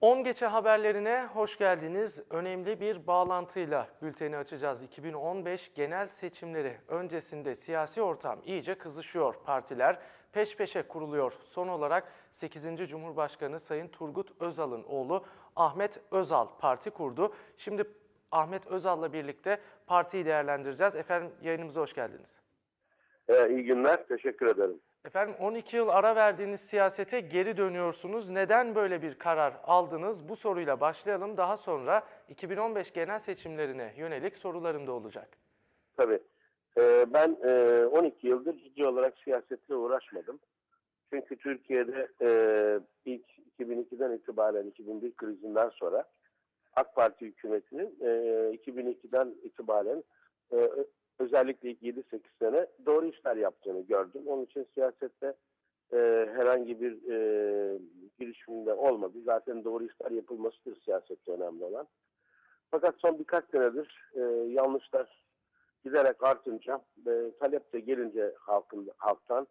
10 geçe haberlerine hoş geldiniz. Önemli bir bağlantıyla bülteni açacağız. 2015 genel seçimleri öncesinde siyasi ortam iyice kızışıyor. Partiler peş peşe kuruluyor. Son olarak 8. Cumhurbaşkanı Sayın Turgut Özal'ın oğlu Ahmet Özal parti kurdu. Şimdi Ahmet Özal'la birlikte partiyi değerlendireceğiz. Efendim yayınımıza hoş geldiniz. Ee, iyi günler, teşekkür ederim. Efendim 12 yıl ara verdiğiniz siyasete geri dönüyorsunuz. Neden böyle bir karar aldınız? Bu soruyla başlayalım. Daha sonra 2015 genel seçimlerine yönelik sorularım da olacak. Tabii. Ee, ben e, 12 yıldır ciddi olarak siyasetle uğraşmadım. Çünkü Türkiye'de e, ilk 2002'den itibaren 2001 krizinden sonra AK Parti hükümetinin e, 2002'den itibaren e, özellikle ilk 7-8 sene doğru işler yaptığını gördüm. Onun için siyasette e, herhangi bir e, girişiminde olmadı. Zaten doğru işler yapılmasıdır siyasette önemli olan. Fakat son birkaç senedir e, yanlışlar giderek artınca ve talep de gelince halkın, halktan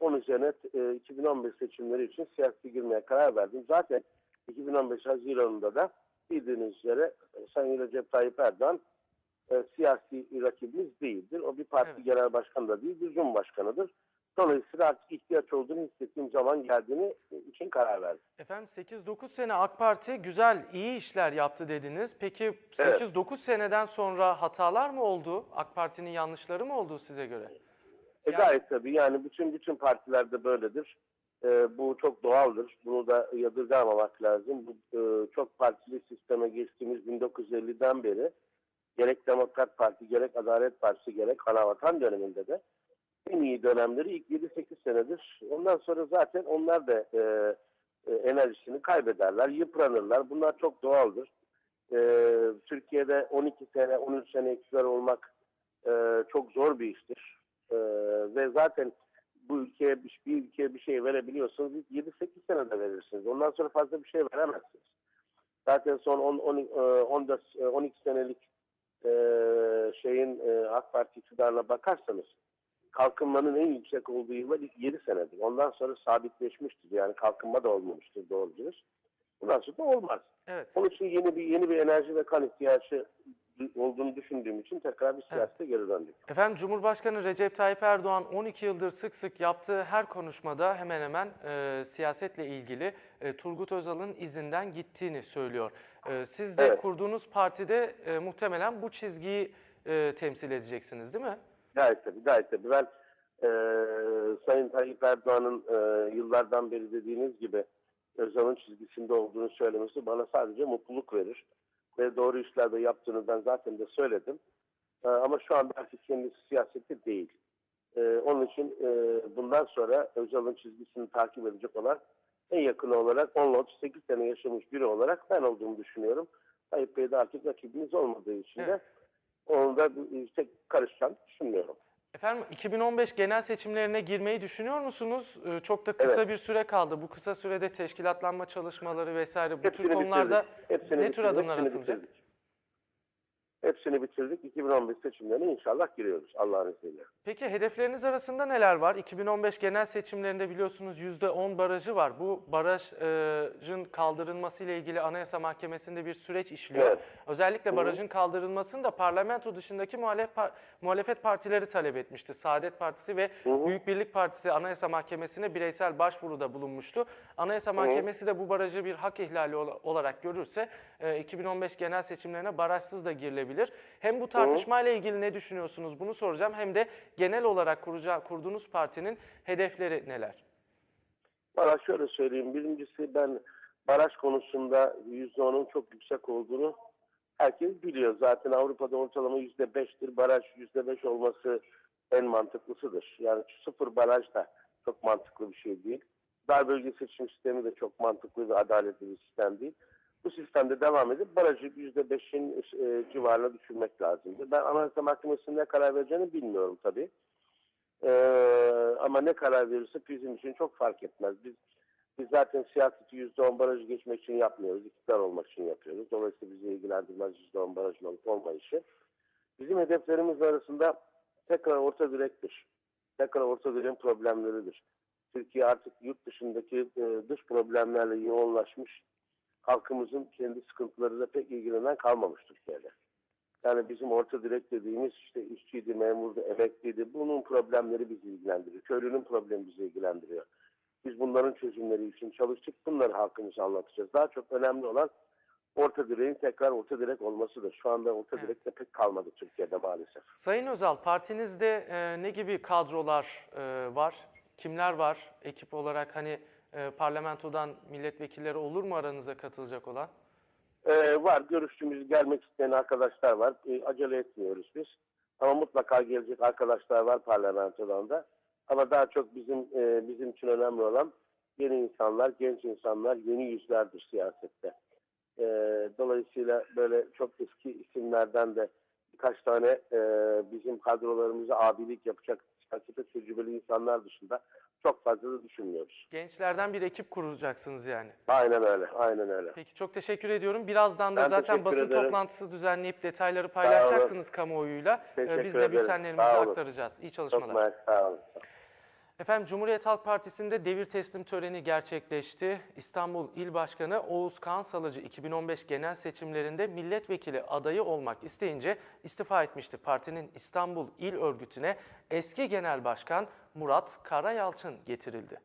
onun üzerine e, 2015 seçimleri için siyasi girmeye karar verdim. Zaten 2015 Haziran'ında da bildiğiniz üzere e, Sayın Recep Tayyip Erdoğan e, siyasi rakibimiz değildir. O bir parti Evet. genel başkanı da değil, bir cumhurbaşkanıdır. Dolayısıyla artık ihtiyaç olduğunu hissettiğim zaman geldiğini için karar verdim. Efendim 8-9 sene AK Parti güzel, iyi işler yaptı dediniz. Peki Evet. 8-9 seneden sonra hatalar mı oldu? AK Parti'nin yanlışları mı oldu size göre? E Yani- gayet tabii yani bütün bütün partilerde böyledir. E, bu çok doğaldır. Bunu da yadırgamamak lazım. Bu e, çok partili sisteme geçtiğimiz 1950'den beri gerek Demokrat Parti, gerek Adalet Partisi, gerek Anavatan döneminde de en iyi dönemleri ilk 7-8 senedir. Ondan sonra zaten onlar da e, e, enerjisini kaybederler, yıpranırlar. Bunlar çok doğaldır. E, Türkiye'de 12 sene, 13 sene iktidar olmak e, çok zor bir iştir. E, ve zaten bu ülkeye bir, bir ülkeye bir şey verebiliyorsanız ilk 7-8 senede verirsiniz. Ondan sonra fazla bir şey veremezsiniz. Zaten son 10, 10, e, 14, e, 12 senelik e, şeyin e, AK Parti iktidarına bakarsanız kalkınmanın en yüksek olduğu yıllar ilk 7 senedir. Ondan sonra sabitleşmiştir. Yani kalkınma da olmamıştır doğru dürüst. Bundan sonra da olmaz. Evet. Onun için yeni bir yeni bir enerji ve kan ihtiyacı olduğunu düşündüğüm için tekrar bir siyasete geri döndük. Efendim Cumhurbaşkanı Recep Tayyip Erdoğan 12 yıldır sık sık yaptığı her konuşmada hemen hemen e, siyasetle ilgili e, Turgut Özal'ın izinden gittiğini söylüyor. E, siz de Evet. kurduğunuz partide e, muhtemelen bu çizgiyi e, temsil edeceksiniz değil mi? Gayet tabii, gayet tabii. Ben e, Sayın Tayyip Erdoğan'ın e, yıllardan beri dediğiniz gibi Özal'ın çizgisinde olduğunu söylemesi bana sadece mutluluk verir. Ve doğru işler de yaptığını ben zaten de söyledim. E, ama şu anda artık kendisi siyasette değil. E, onun için e, bundan sonra Özal'ın çizgisini takip edecek olan en yakın olarak 10-38 sene yaşamış biri olarak ben olduğumu düşünüyorum. Tayyip Bey de artık rakibimiz olmadığı için de Evet. onu da tek karışacağını düşünmüyorum. Efendim 2015 genel seçimlerine girmeyi düşünüyor musunuz? E, çok da kısa Evet. bir süre kaldı. Bu kısa sürede teşkilatlanma çalışmaları vesaire bu tür konularda. Hepsini ne tür bitirdik, adımlar hepsini atılacak? bitirdik. Hepsini bitirdik. 2015 seçimlerine inşallah giriyoruz Allah'ın izniyle. Peki hedefleriniz arasında neler var? 2015 genel seçimlerinde biliyorsunuz %10 barajı var. Bu barajın kaldırılması ile ilgili Anayasa Mahkemesi'nde bir süreç işliyor. Evet. Özellikle barajın kaldırılmasını da parlamento dışındaki muhalef muhalefet partileri talep etmişti. Saadet Partisi ve hı. Büyük Birlik Partisi Anayasa Mahkemesi'ne bireysel başvuruda bulunmuştu. Anayasa Mahkemesi de bu barajı bir hak ihlali ol- olarak görürse e, 2015 genel seçimlerine barajsız da girilebilir. Hem bu tartışmayla ilgili ne düşünüyorsunuz bunu soracağım hem de genel olarak kuracağı, kurduğunuz partinin hedefleri neler? Valla şöyle söyleyeyim. Birincisi ben baraj konusunda %10'un çok yüksek olduğunu herkes biliyor. Zaten Avrupa'da ortalama %5'tir. Baraj %5 olması en mantıklısıdır. Yani sıfır baraj da çok mantıklı bir şey değil. Dar bölge seçim sistemi de çok mantıklı ve adaletli bir sistem değil. Bu sistemde devam edip barajı %5'in e, civarına düşürmek lazımdı. Ben Anayasa Mahkemesi'nin ne karar vereceğini bilmiyorum tabii. Ee, ama ne karar verirse bizim için çok fark etmez. Biz biz zaten siyaseti %10 barajı geçmek için yapmıyoruz. iktidar olmak için yapıyoruz. Dolayısıyla bizi ilgilendirmez %10 barajın olup olmayışı. Bizim hedeflerimiz arasında tekrar orta direktir. Tekrar orta direğin problemleridir. Türkiye artık yurt dışındaki e, dış problemlerle yoğunlaşmış halkımızın kendi sıkıntılarıyla pek ilgilenen kalmamış Türkiye'de. Yani bizim orta direk dediğimiz işte işçiydi, memurdu, emekliydi. Bunun problemleri bizi ilgilendiriyor. Köylünün problemi bizi ilgilendiriyor. Biz bunların çözümleri için çalıştık. Bunları halkımıza anlatacağız. Daha çok önemli olan orta direğin tekrar orta direk olmasıdır. Şu anda orta Evet. direk de pek kalmadı Türkiye'de maalesef. Sayın Özal, partinizde e, ne gibi kadrolar e, var? Kimler var ekip olarak? Hani e, parlamentodan milletvekilleri olur mu aranıza katılacak olan? Ee, var görüştüğümüz gelmek isteyen arkadaşlar var. Ee, acele etmiyoruz biz. Ama mutlaka gelecek arkadaşlar var parlamentodan da. Ama daha çok bizim e, bizim için önemli olan yeni insanlar, genç insanlar, yeni yüzlerdir siyasette. Ee, dolayısıyla böyle çok eski isimlerden de birkaç tane e, bizim kadrolarımıza abilik yapacak siyasete tecrübeli insanlar dışında çok fazla da düşünmüyoruz. Gençlerden bir ekip kuracaksınız yani. Aynen öyle, aynen öyle. Peki çok teşekkür ediyorum. Birazdan da Ben zaten basın ederim. toplantısı düzenleyip detayları paylaşacaksınız kamuoyuyla. Teşekkür Biz de bültenlerimizi aktaracağız. İyi Çok çalışmalar. mersi, sağ olun. Efendim Cumhuriyet Halk Partisi'nde devir teslim töreni gerçekleşti. İstanbul İl Başkanı Oğuz Kansalıcı 2015 genel seçimlerinde milletvekili adayı olmak isteyince istifa etmişti. Partinin İstanbul İl Örgütü'ne eski Genel Başkan Murat Karayalçın getirildi.